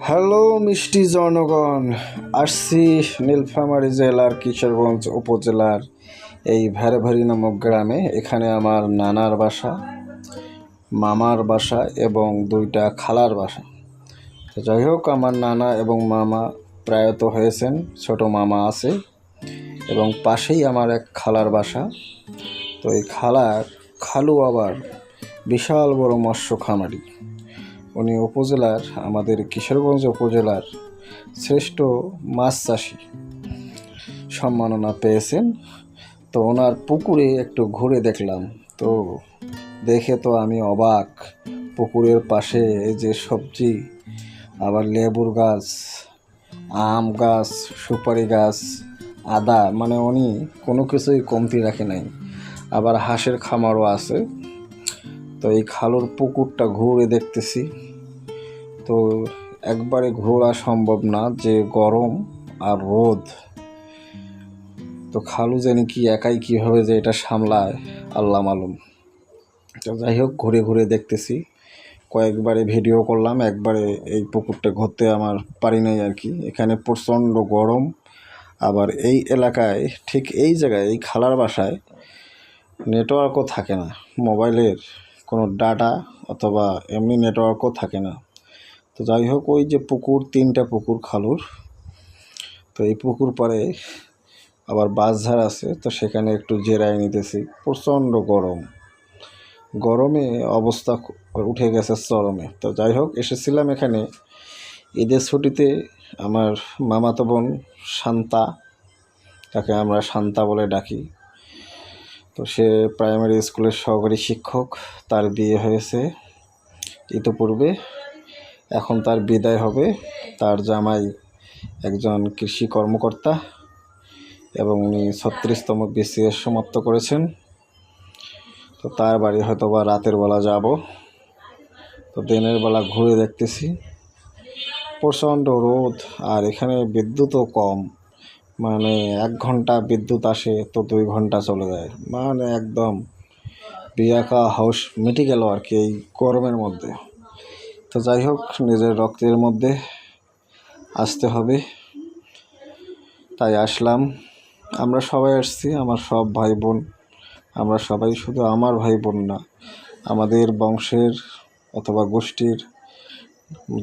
Hello, মিষ্টি জনগণ। আসছি নীলফামারী জেলার কিশোরগঞ্জ উপজেলার এই ভ্যারেভারি নামক গ্রামে। এখানে আমার নানার বাসা, মামার বাসা এবং দুইটা খালার বাসা। তো যাই হোক, আমার নানা এবং মামা প্রায়ত হয়েছেন, ছোট মামা আছে এবং পাশেই আমার এক খালার বাসা। তো এই খালার খালু আবার বিশাল বড় মৎস্য খামারি। উনি উপজেলার, আমাদের কিশোরগঞ্জ উপজেলার শ্রেষ্ঠ মাছ চাষি। সম্মাননা পেয়েছেন। তো ওনার পুকুরে একটু ঘুরে দেখলাম। তো দেখে তো আমি অবাক। পুকুরের পাশে যে সবজি, আবার লেবুর গাছ, আম গাছ, সুপারি গাছ, আদা মানে উনি কোনো কিছুই কমতি রাখে নাই। আবার হাঁসের খামারও আছে। তো এই খালুর পুকুরটা ঘুরে দেখতেছি। তো একবারে ঘোরা সম্ভব না যে গরম আর রোদ। তো খালু জানি কি একাই কীভাবে যে এটা সামলায়, আল্লাহ মালুম। তো যাই হোক, ঘুরে ঘুরে দেখতেছি। কয়েকবারে ভিডিও করলাম, একবারে এই পুকুরটা ঘুরতে আমার পারি নাই আর কি। এখানে প্রচণ্ড গরম। আবার এই এলাকায়, ঠিক এই জায়গায়, এই খালার বাসায় নেটওয়ার্কও থাকে না। মোবাইলের কোনো ডাটা অথবা এমনি নেটওয়ার্কও থাকে না। তো যাই হোক, ওই যে পুকুর, তিনটা পুকুর খালুর। তো এই পুকুর পাড়ে আবার বাসঝাড় আছে, তো সেখানে একটু জেরায় নিতেছি। প্রচণ্ড গরম। গরমে অবস্থা উঠে গেছে চরমে। তো যাই হোক, এসেছিলাম এখানে। ঈদের ছুটিতে আমার মামাতো বোন শান্তা, তাকে আমরা শান্তা বলে ডাকি। তো সে প্রাইমারি স্কুলের সহকারী শিক্ষক, তার বিয়ে হয়েছে। ইতোপূর্বে এখন তার বিদায় হবে। তার জামাই একজন কৃষি কর্মকর্তা এবং উনি ছত্রিশতম বিসিএস সমাপ্ত করেছেন। তো তার বাড়ি হয়তো বা রাতের বেলা যাব। তো দিনের বেলা ঘুরে দেখতেছি। প্রচণ্ড রোদ আর এখানে বিদ্যুৎও কম। মানে এক ঘণ্টা বিদ্যুৎ আসে তো দুই ঘণ্টা চলে যায়। মানে একদম বিয়াকা হাউস মিটে গেল আর কি এই গরমের মধ্যে। তো যাই হোক, নিজের রক্তের মধ্যে আসতে হবে। তাই আসলাম। আমরা সবাই আসছি, আমার সব ভাই বোন। আমরা সবাই শুধু আমার ভাই বোন না, আমাদের বংশের অথবা গোষ্ঠীর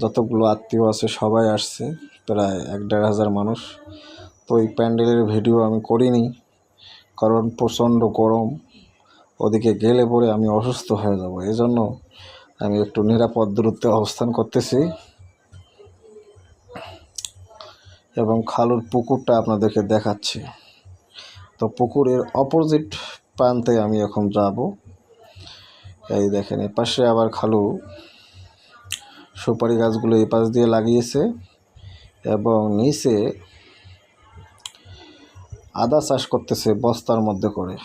যতগুলো আত্মীয় আছে, সবাই আসছে। প্রায় এক দেড় হাজার মানুষ। তো এই প্যান্ডেলের ভিডিও আমি করিনি, কারণ প্রচণ্ড গরম। ওদিকে গেলে পরে আমি অসুস্থ হয়ে যাব। এজন্য আমি একটু নিরাপদ দূরত্বে অবস্থান করতেছি। এবং খালুর পুকুরটা আপনাদেরকে দেখাচ্ছি। তো পুকুরের অপোজিট প্রান্তে আমি এখন যাব। এই দেখেন এপাশে আবার খালু। সুপারি গাছগুলো এই পাশ দিয়ে লাগিয়েছে। এবং নিচে আদা চাষ করতেছে বস্তার মধ্যে করে।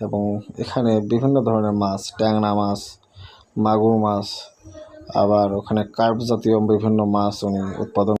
এবং এখানে বিভিন্ন ধরনের মাছ, ট্যাংরা মাছ মাগুর মাছ আবার ওখানে কার্প জাতীয় বিভিন্ন মাছ উনি উৎপাদন